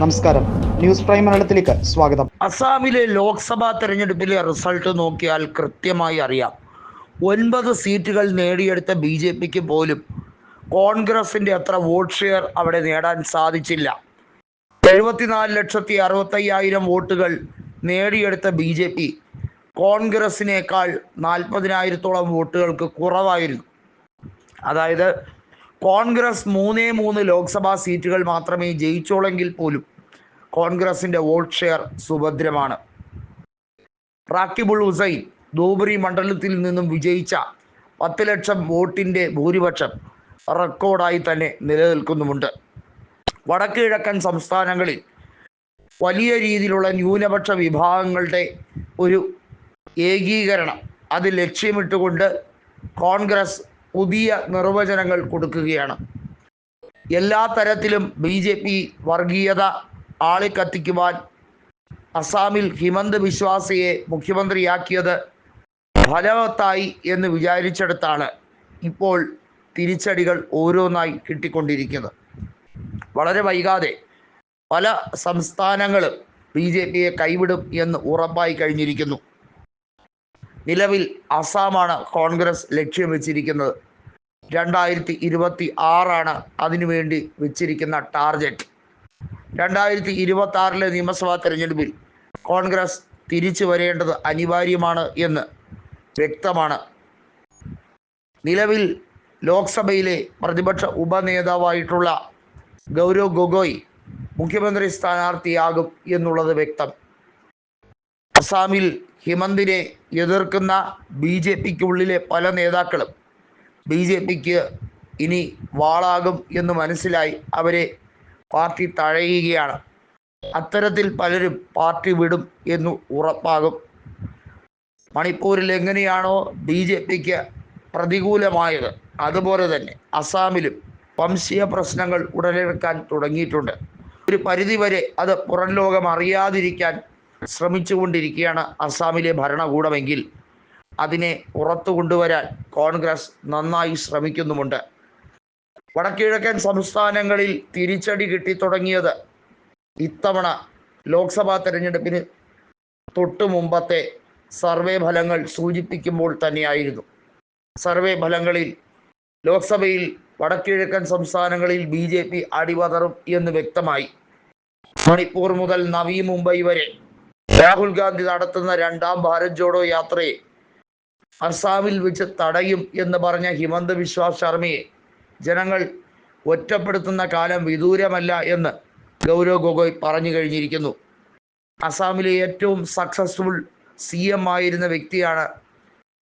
നമസ്കാരം. News prime മലയാളത്തിലേക്ക് സ്വാഗതം. അസാമിലെ ലോക്സഭാ തെരഞ്ഞെടുപ്പിലെ റിസൾട്ട് നോക്കിയാൽ കൃത്യമായി അറിയാം. ഒൻപത് സീറ്റുകൾ നേടിയെടുത്ത ബി ജെ പിക്ക് പോലും കോൺഗ്രസിന്റെ അത്ര വോട്ട് ഷെയർ അവിടെ നേടാൻ സാധിച്ചില്ല. എഴുപത്തിനാല് ലക്ഷത്തി അറുപത്തയ്യായിരം വോട്ടുകൾ നേടിയെടുത്ത ബി ജെ പി കോൺഗ്രസിനേക്കാൾ നാൽപ്പതിനായിരത്തോളം വോട്ടുകൾക്ക് കുറവായിരുന്നു. അതായത് കോൺഗ്രസ് മൂന്നേ മൂന്ന് ലോക്സഭാ സീറ്റുകൾ മാത്രമേ ജയിച്ചോളെങ്കിൽ പോലും കോൺഗ്രസിന്റെ വോട്ട് ഷെയർ സുഭദ്രമാണ്. റാക്കിബുൾ ഹുസൈൻ ധൂബറി മണ്ഡലത്തിൽ നിന്നും വിജയിച്ച പത്ത് ലക്ഷം വോട്ടിന്റെ ഭൂരിപക്ഷം റെക്കോർഡായി തന്നെ നിലനിൽക്കുന്നുമുണ്ട്. വടക്ക് കിഴക്കൻ സംസ്ഥാനങ്ങളിൽ വലിയ രീതിയിലുള്ള ന്യൂനപക്ഷ വിഭാഗങ്ങളുടെ ഒരു ഏകീകരണം അത് ലക്ഷ്യമിട്ടുകൊണ്ട് കോൺഗ്രസ് പുതിയ നിർവചനങ്ങൾ കൊടുക്കുകയാണ്. എല്ലാ തരത്തിലും ബി ജെ പി വർഗീയത ആളിക്കത്തിക്കുവാൻ അസാമിൽ ഹിമന്ത് ബിശ്വാസയെ മുഖ്യമന്ത്രിയാക്കിയത് ഫലവത്തായി എന്ന് വിചാരിച്ചെടുത്താണ് ഇപ്പോൾ തിരിച്ചടികൾ ഓരോന്നായി കിട്ടിക്കൊണ്ടിരിക്കുന്നത്. വളരെ വൈകാതെ പല സംസ്ഥാനങ്ങളും ബി ജെ പിയെ കൈവിടും എന്ന് ഉറപ്പായി കഴിഞ്ഞിരിക്കുന്നു. നിലവിൽ അസാമാണ് കോൺഗ്രസ് ലക്ഷ്യം വെച്ചിരിക്കുന്നത്. രണ്ടായിരത്തി ഇരുപത്തി ആറാണ് അതിനുവേണ്ടി വെച്ചിരിക്കുന്ന ടാർഗറ്റ്. രണ്ടായിരത്തി ഇരുപത്തി ആറിലെ നിയമസഭാ തെരഞ്ഞെടുപ്പിൽ കോൺഗ്രസ് തിരിച്ചു വരേണ്ടത് അനിവാര്യമാണ് എന്ന് വ്യക്തമാണ്. നിലവിൽ ലോക്സഭയിലെ പ്രതിപക്ഷ ഉപനേതാവായിട്ടുള്ള ഗൗരവ് ഗൊഗോയ് മുഖ്യമന്ത്രി സ്ഥാനാർത്ഥിയാകും എന്നുള്ളത് വ്യക്തം. അസാമിൽ ഹിമന്തിനെ എതിർക്കുന്ന ബി ജെ പിക്കുള്ളിലെ പല നേതാക്കളും ബി ജെ പിക്ക് ഇനി വാളാകും എന്ന് മനസ്സിലായി അവരെ പാർട്ടി തഴയുകയാണ്. അത്തരത്തിൽ പലരും പാർട്ടി വിടും എന്ന് ഉറപ്പാകും. മണിപ്പൂരിൽ എങ്ങനെയാണോ ബി ജെ പിക്ക് പ്രതികൂലമായത് അതുപോലെ തന്നെ അസാമിലും വംശീയ പ്രശ്നങ്ങൾ ഉടലെടുക്കാൻ തുടങ്ങിയിട്ടുണ്ട്. ഒരു പരിധിവരെ അത് പുറം ലോകം അറിയാതിരിക്കാൻ ശ്രമിച്ചുകൊണ്ടിരിക്കുകയാണ് അസാമിലെ ഭരണകൂടമെങ്കിൽ. അതിനെ പുറത്തു കൊണ്ടുവരാൻ കോൺഗ്രസ് നന്നായി ശ്രമിക്കുന്നുമുണ്ട്. വടക്കിഴക്കൻ സംസ്ഥാനങ്ങളിൽ തിരിച്ചടി കിട്ടി തുടങ്ങിയത് ഇത്തവണ ലോക്സഭാ തെരഞ്ഞെടുപ്പിന് തൊട്ടു മുമ്പത്തെ സർവേ ഫലങ്ങൾ സൂചിപ്പിക്കുമ്പോൾ തന്നെയായിരുന്നു. സർവേ ഫലങ്ങളിൽ ലോക്സഭയിൽ വടക്കിഴക്കൻ സംസ്ഥാനങ്ങളിൽ ബി ജെ പി അടിപതറും എന്ന് വ്യക്തമായി. മണിപ്പൂർ മുതൽ നവി മുംബൈ വരെ രാഹുൽ ഗാന്ധി നടത്തുന്ന രണ്ടാം ഭാരത് ജോഡോ യാത്രയെ അസാമിൽ വെച്ച് തടയും എന്ന് പറഞ്ഞ ഹിമന്ത് വിശ്വാസ് ശർമ്മയെ ജനങ്ങൾ ഒറ്റപ്പെടുത്തുന്ന കാലം വിദൂരമല്ല എന്ന് ഗൗരവ് ഗൊഗോയ് പറഞ്ഞു കഴിഞ്ഞിരിക്കുന്നു. അസാമിലെ ഏറ്റവും സക്സസ്ഫുൾ സി എം ആയിരുന്ന വ്യക്തിയാണ്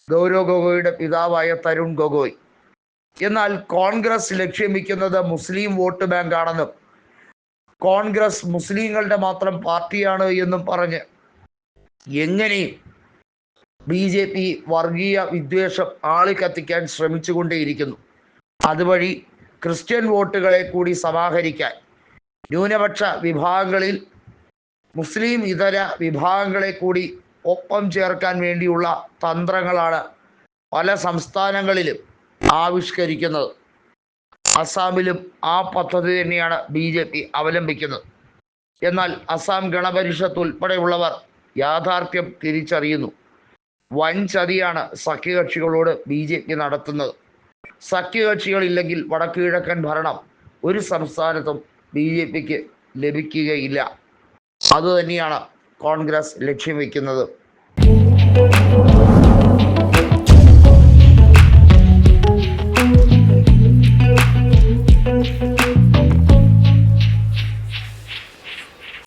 ഗൗരവ് ഗൊഗോയുടെ പിതാവായ തരുൺ ഗൊഗോയ്. എന്നാൽ കോൺഗ്രസ് ലക്ഷ്യം വയ്ക്കുന്നത് മുസ്ലിം വോട്ട് ബാങ്കാണെന്നും കോൺഗ്രസ് മുസ്ലിങ്ങളുടെ മാത്രം പാർട്ടിയാണ് എന്നും പറഞ്ഞ് എങ്ങനെയും ബി ജെ പി വർഗീയ വിദ്വേഷം ആളിക്കത്തിക്കാൻ ശ്രമിച്ചുകൊണ്ടേയിരിക്കുന്നു. അതുവഴി ക്രിസ്ത്യൻ വോട്ടുകളെ കൂടി സമാഹരിക്കാൻ ന്യൂനപക്ഷ വിഭാഗങ്ങളിൽ മുസ്ലിം ഇതര വിഭാഗങ്ങളെ കൂടി ഒപ്പം ചേർക്കാൻ വേണ്ടിയുള്ള തന്ത്രങ്ങളാണ് പല സംസ്ഥാനങ്ങളിലും ആവിഷ്കരിക്കുന്നത്. അസാമിലും ആ പദ്ധതി തന്നെയാണ് ബി ജെ പി അവലംബിക്കുന്നത്. എന്നാൽ അസാം ഗണപരിഷത്ത് ഉൾപ്പെടെയുള്ളവർ യാഥാർത്ഥ്യം തിരിച്ചറിയുന്നു. വൻ ചതിയാണ് സഖ്യകക്ഷികളോട് ബി ജെ പി നടത്തുന്നത്. സഖ്യകക്ഷികളില്ലെങ്കിൽ വടക്കു കിഴക്കൻ ഭരണം ഒരു സംസ്ഥാനത്തും ബി ജെ പിക്ക് ലഭിക്കുകയില്ല. അതുതന്നെയാണ് കോൺഗ്രസ് ലക്ഷ്യം വയ്ക്കുന്നത്